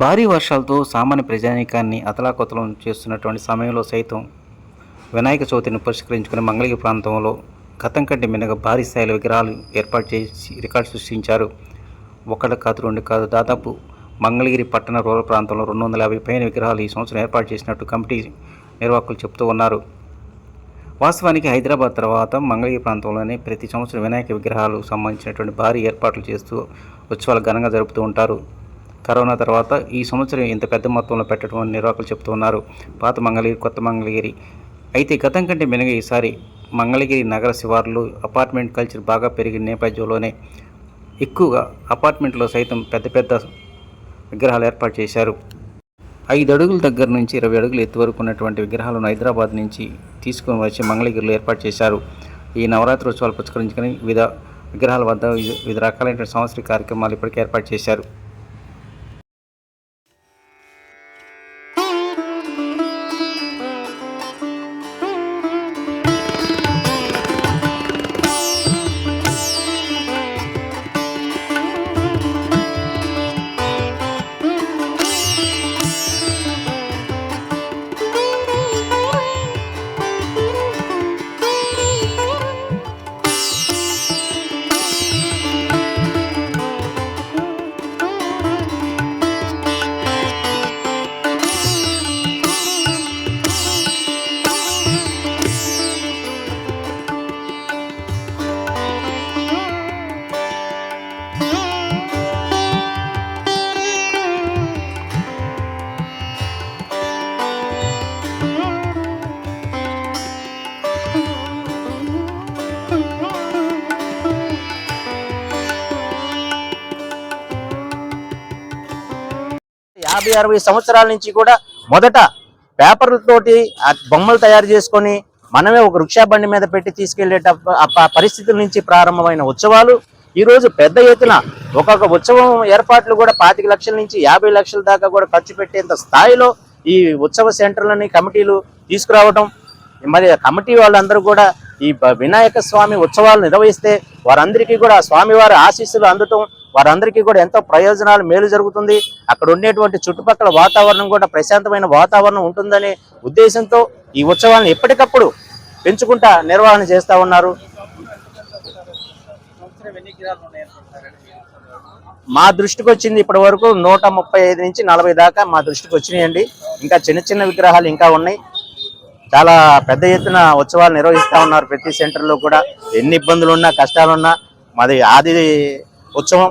భారీ వర్షాలతో సామాన్య ప్రజానీకాన్ని అతలాకుతలం చేస్తున్నటువంటి సమయంలో సైతం వినాయక చవితిని పురస్కరించుకుని మంగళగిరి ప్రాంతంలో గతం కంటే మినగా భారీ స్థాయిలో విగ్రహాలు ఏర్పాటు చేసి రికార్డు సృష్టించారు. ఒకటి కాదు రెండు కాదు దాదాపు మంగళగిరి పట్టణ రూరల్ ప్రాంతంలో రెండు వందల యాభై పైన విగ్రహాలు ఈ సంవత్సరం ఏర్పాటు చేసినట్టు కమిటీ నిర్వాహకులు చెబుతూ ఉన్నారు. వాస్తవానికి హైదరాబాద్ తర్వాత మంగళగిరి ప్రాంతంలోనే ప్రతి సంవత్సరం వినాయక విగ్రహాలు సంబంధించినటువంటి భారీ ఏర్పాట్లు చేస్తూ ఉత్సవాలు ఘనంగా జరుపుతూ ఉంటారు. కరోనా తర్వాత ఈ సంవత్సరం ఇంత పెద్ద మొత్తంలో పెట్టడం అని నిర్వాహకులు చెబుతున్నారు పాత మంగళగిరి కొత్త మంగళగిరి. అయితే గతం కంటే మినగ ఈసారి మంగళగిరి నగర శివార్లు అపార్ట్మెంట్ కల్చర్ బాగా పెరిగిన నేపథ్యంలోనే ఎక్కువగా అపార్ట్మెంట్లో సైతం పెద్ద పెద్ద విగ్రహాలు ఏర్పాటు చేశారు. ఐదు అడుగుల దగ్గర నుంచి ఇరవై అడుగులు ఎత్తు వరకు ఉన్నటువంటి విగ్రహాలను హైదరాబాద్ నుంచి తీసుకుని వచ్చి మంగళగిరిలో ఏర్పాటు చేశారు. ఈ నవరాత్రి ఉత్సవాలు పురస్కరించుకొని వివిధ విగ్రహాల వద్ద వివిధ- వివిధ రకాలైన సాంస్కృతిక కార్యక్రమాలు ఇప్పటికే ఏర్పాటు చేశారు. యాభై అరవై సంవత్సరాల నుంచి కూడా మొదట పేపర్లతోటి ఆ బొమ్మలు తయారు చేసుకొని మనమే ఒక వృక్షా బండి మీద పెట్టి తీసుకెళ్ళేట పరిస్థితుల నుంచి ప్రారంభమైన ఉత్సవాలు. ఈరోజు పెద్ద ఎత్తున ఒక్కొక్క ఉత్సవం ఏర్పాట్లు కూడా పాతిక లక్షల నుంచి యాభై లక్షల దాకా కూడా ఖర్చు పెట్టేంత స్థాయిలో ఈ ఉత్సవ సెంటర్లని కమిటీలు తీసుకురావడం మరి కమిటీ వాళ్ళందరూ కూడా ఈ వినాయక స్వామి ఉత్సవాలు నిర్వహిస్తే వారందరికీ కూడా స్వామివారి ఆశీస్సులు అందటం వారందరికీ కూడా ఎంతో ప్రయోజనాలు మేలు జరుగుతుంది. అక్కడ ఉండేటువంటి చుట్టుపక్కల వాతావరణం కూడా ప్రశాంతమైన వాతావరణం ఉంటుందనే ఉద్దేశంతో ఈ ఉత్సవాలను ఎప్పటికప్పుడు పెంచుకుంటా నిర్వహణ చేస్తూ ఉన్నారు. మా దృష్టికి వచ్చింది ఇప్పటి వరకు నూట ముప్పై ఐదు నుంచి నలభై దాకా మా దృష్టికి వచ్చినాయండి. ఇంకా చిన్న చిన్న విగ్రహాలు ఇంకా ఉన్నాయి. చాలా పెద్ద ఎత్తున ఉత్సవాలు నిర్వహిస్తా ఉన్నారు ప్రతి సెంటర్లో కూడా. ఎన్ని ఇబ్బందులు ఉన్నా కష్టాలున్నా మాది ఆది ఉత్సవం.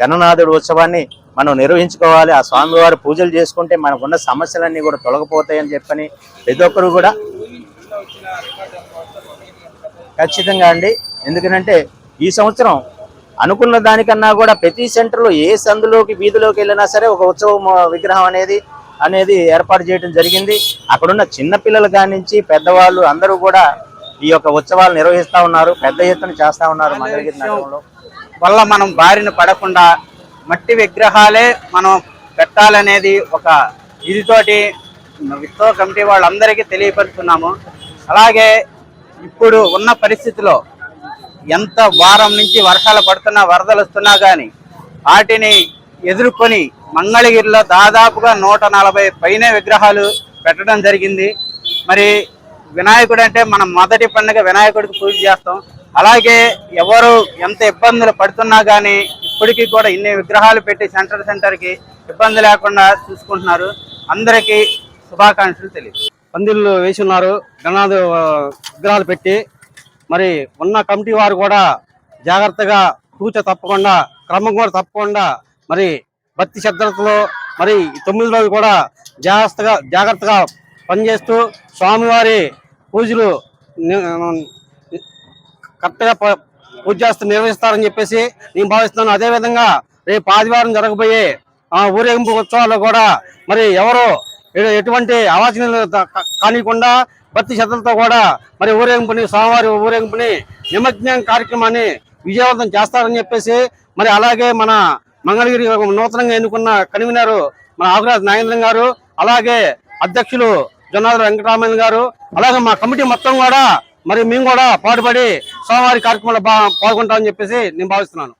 గణనాథుడు ఉత్సవాన్ని మనం నిర్వహించుకోవాలి. ఆ స్వామివారి పూజలు చేసుకుంటే మనకున్న సమస్యలన్నీ కూడా తొలగిపోతాయని చెప్పని ప్రతి ఒక్కరు కూడా ఖచ్చితంగా అండి. ఎందుకంటే ఈ సంవత్సరం అనుకున్న దానికన్నా కూడా ప్రతి సెంటర్లో ఏ సందులోకి వీధిలోకి వెళ్ళినా సరే ఒక ఉత్సవం విగ్రహం అనేది అనేది ఏర్పాటు చేయడం జరిగింది. అక్కడున్న చిన్నపిల్లల కానించి పెద్దవాళ్ళు అందరూ కూడా ఈ యొక్క ఉత్సవాలు నిర్వహిస్తా ఉన్నారు. పెద్ద ఎత్తున చేస్తా ఉన్నారు మంగళగిరి నగరంలో. వల్ల మనం బారిన పడకుండా మట్టి విగ్రహాలే మనం పెట్టాలనేది ఒక ఇదితోటి విశ్వ కమిటీ వాళ్ళందరికీ తెలియపరుస్తున్నాము. అలాగే ఇప్పుడు ఉన్న పరిస్థితిలో ఎంత వారం నుంచి వర్షాలు పడుతున్నా వరదలు వస్తున్నా కానీ వాటిని ఎదుర్కొని మంగళగిరిలో దాదాపుగా నూట నలభై పైన విగ్రహాలు పెట్టడం జరిగింది. మరి వినాయకుడు అంటే మనం మొదటి పండుగ వినాయకుడికి పూజ చేస్తాం. అలాగే ఎవరు ఎంత ఇబ్బందులు పడుతున్నా కానీ ఇప్పటికీ కూడా ఇన్ని విగ్రహాలు పెట్టి సెంటర్ సెంటర్కి ఇబ్బంది లేకుండా చూసుకుంటున్నారు. అందరికీ శుభాకాంక్షలు తెలియదు. పందిళ్ళు వేసి ఉన్నారు. గణనాథ విగ్రహాలు పెట్టి మరి ఉన్న కమిటీ వారు కూడా జాగ్రత్తగా కూచ తప్పకుండా క్రమం కూడా తప్పకుండా మరి భక్తి శ్రద్ధలతో మరి తొమ్మిది రోజులు కూడా జాగ్రత్తగా జాగ్రత్తగా పనిచేస్తూ స్వామివారి పూజలు కరెక్ట్గా ప- పూజ చేస్తూ నిర్వహిస్తారని చెప్పేసి నేను భావిస్తున్నాను. అదేవిధంగా రేపు ఆదివారం జరగబోయే ఆ, ఊరేగింపు ఉత్సవాల్లో కూడా మరి ఎవరు ఎటువంటి అవాచనీయులు కానికుండా భక్తి శ్రద్ధలతో కూడా మరి ఊరేగింపుని స్వామివారి ఊరేగింపుని నిమజ్జనం కార్యక్రమాన్ని విజయవంతం చేస్తారని చెప్పేసి మరి అలాగే మన మంగళగిరి నూతనంగా ఎన్నుకున్న కన్వీనరు మన ఆగురాజ్ నాగేంద్రం గారు అలాగే అధ్యక్షులు జొన్నాథ వెంకటరామయ్య గారు అలాగే మా కమిటీ మొత్తం కూడా మరి మేము కూడా పాటుపడి స్వామివారి కార్యక్రమంలో పాల్గొంటామని చెప్పేసి నేను భావిస్తున్నాను.